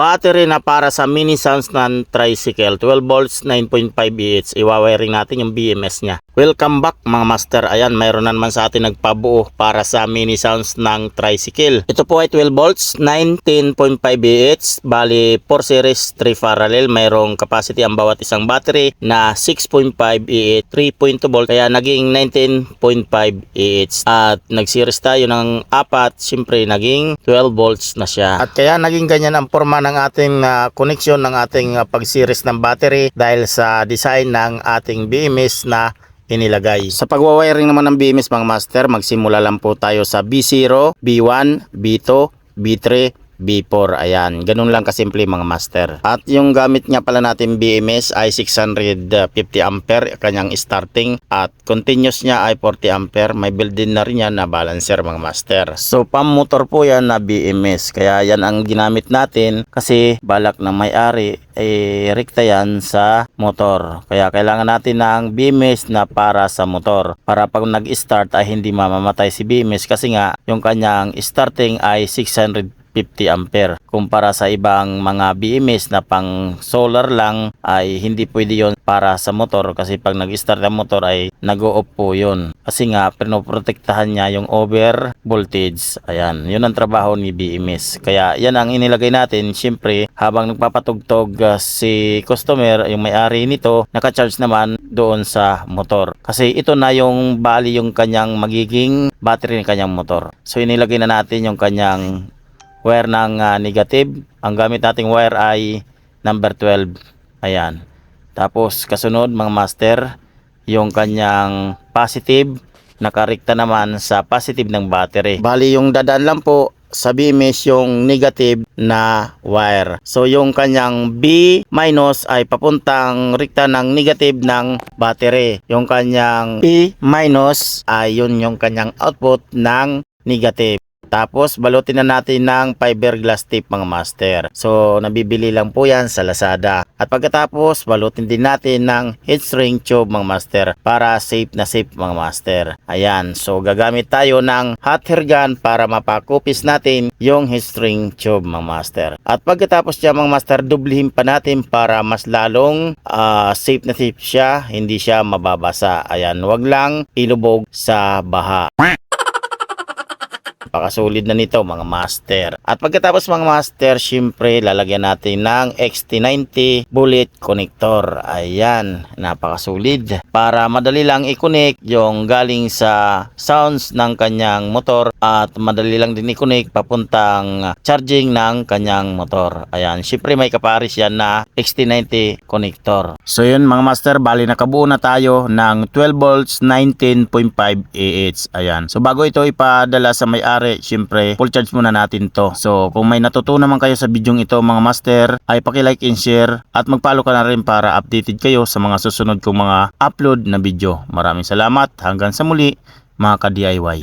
battery na para sa mini sounds ng tricycle. 12 volts 9.5 EH iwawiring natin yung BMS niya. Welcome back mga master. Ayan mayroon na naman sa atin nagpabuo para sa mini sounds ng tricycle. Ito po ay 12 volts 19.5 EH bali 4 series 3 parallel. Mayroong capacity ang bawat isang battery na 6.5 EH 3.2 volt. Kaya naging 19.5 EH at nag-series tayo ng apat. Siyempre naging 12 volts na siya. At kaya naging ganyan ang forma ng ating uh, connection ng ating uh, pag-series ng battery dahil sa design ng ating BMS na inilagay. Sa pagwawiring naman ng BMS mga master, magsimula lang po tayo sa B0, B1, B2, B3, B4. Ayan, ganun lang kasimple mga master. At yung gamit nga pala natin BMS ay 650 ampere kanyang starting at continuous niya ay 40 ampere. May built-in na rin yan na balancer mga master. So pam motor po yan na BMS. Kaya yan ang ginamit natin kasi balak ng may-ari ay rekta yan sa motor. Kaya kailangan natin ng BMS na para sa motor. Para pag nag-start ay hindi mamamatay si BMS kasi nga yung kanyang starting ay 600 50 ampere. Kumpara sa ibang mga BMS na pang solar lang ay hindi pwede yon para sa motor kasi pag nag-start ang motor ay nag-o-off po yun. Kasi nga pinoprotektahan niya yung over voltage. Ayan, yun ang trabaho ni BMS. Kaya yan ang inilagay natin. Siyempre, habang nagpapatugtog uh, si customer, yung may-ari nito, naka-charge naman doon sa motor. Kasi ito na yung bali yung kanyang magiging battery ng kanyang motor. So inilagay na natin yung kanyang wire ng uh, negative. Ang gamit nating wire ay number 12. Ayan. Tapos kasunod mga master, yung kanyang positive nakarekta naman sa positive ng battery. Bali yung dadaan lang po sa BMS yung negative na wire. So yung kanyang B minus ay papuntang rekta ng negative ng battery. Yung kanyang P minus ay yun yung kanyang output ng negative. Tapos balutin na natin ng fiberglass tape mga master. So nabibili lang po yan sa Lazada. At pagkatapos balutin din natin ng heat shrink tube mga master para safe na safe mga master. Ayan. So gagamit tayo ng hot air gun para mapakupis natin yung heat shrink tube mga master. At pagkatapos niya mga master dublihin pa natin para mas lalong uh, safe na safe siya. Hindi siya mababasa. Ayan. Wag lang ilubog sa baha. Napakasolid na nito mga master. At pagkatapos mga master, syempre lalagyan natin ng XT90 bullet connector. Ayan, napakasolid. Para madali lang i-connect yung galing sa sounds ng kanyang motor at madali lang din i-connect papuntang charging ng kanyang motor. Ayan, syempre may kaparis yan na XT90 connector. So yun mga master, bali nakabuo na tayo ng 12 volts 19.5 AH. Ayan. So bago ito ipadala sa may may-ari, syempre, full charge muna natin to. So, kung may natutunan naman kayo sa video ito mga master, ay paki-like and share at mag-follow ka na rin para updated kayo sa mga susunod kong mga upload na video. Maraming salamat. Hanggang sa muli, mga ka-DIY.